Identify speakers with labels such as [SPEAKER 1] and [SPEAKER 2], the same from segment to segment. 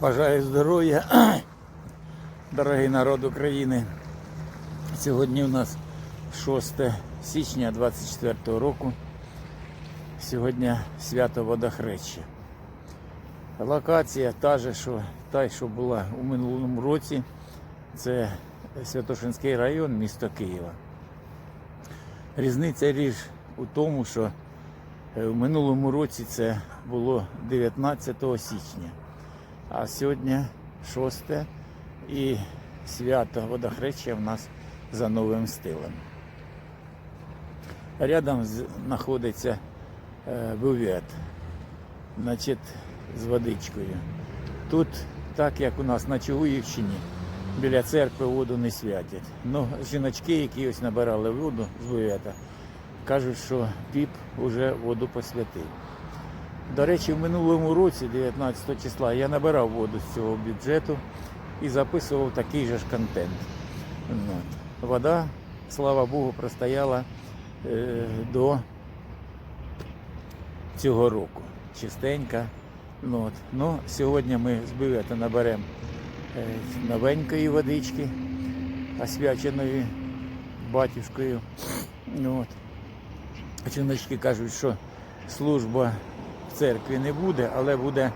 [SPEAKER 1] Бажаю здоров'я, дорогий народ України. Сьогодні у нас 6 січня 24 року. Сьогодні свято водохреща. Локація та же, що та, що була у минулому році, це Святошинський район, місто Києва. Різниця ріж у тому, що е, в минулому році це було 19 січня. А сьогодні 6 і свято водохреща в нас за новим стилем. Рядом знаходиться е, значить, з водичкою. Тут, так як у нас на Чугуївщині, біля церкви воду не святять. Ну, жіночки, які ось набирали воду з бювета, кажуть, що піп уже воду посвятив. До речі, в минулому році, 19 числа, я набирав воду з цього бюджету і записував такий же ж контент. Вода, слава Богу, простояла е, до цього року. Чистенька. Ну, сьогодні ми з бювету наберемо е, новенької водички, освяченої батюшкою. От. Жіночки кажуть, що служба церкві не буде, але буде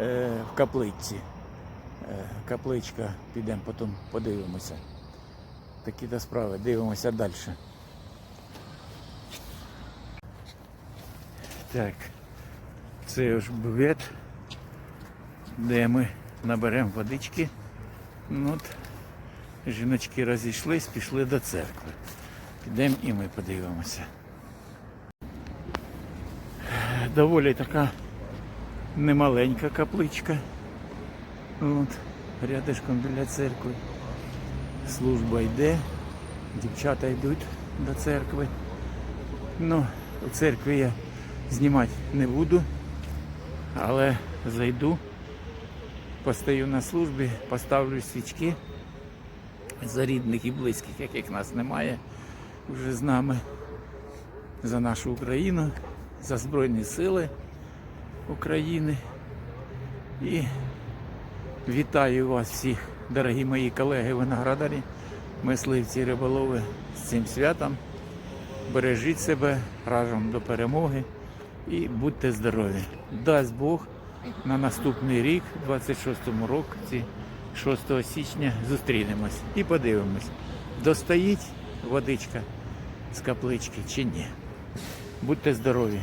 [SPEAKER 1] е, в капличці. Е, капличка, підемо потім подивимося. Такі то справи, дивимося далі. Так, це ж бювет, де ми наберемо водички. Ну, от, жіночки розійшлись, пішли до церкви. Підемо і ми подивимося доволі така немаленька капличка. От, рядишком біля церкви. Служба йде, дівчата йдуть до церкви. Ну, у церкві я знімати не буду, але зайду, постою на службі, поставлю свічки за рідних і близьких, яких нас немає вже з нами, за нашу Україну за Збройні Сили України. І вітаю вас всіх, дорогі мої колеги виноградарі, мисливці риболови з цим святом. Бережіть себе разом до перемоги і будьте здорові. Дасть Бог на наступний рік, 26-му році, 6 січня, зустрінемось і подивимось, достоїть водичка з каплички чи ні. Будьте здорові!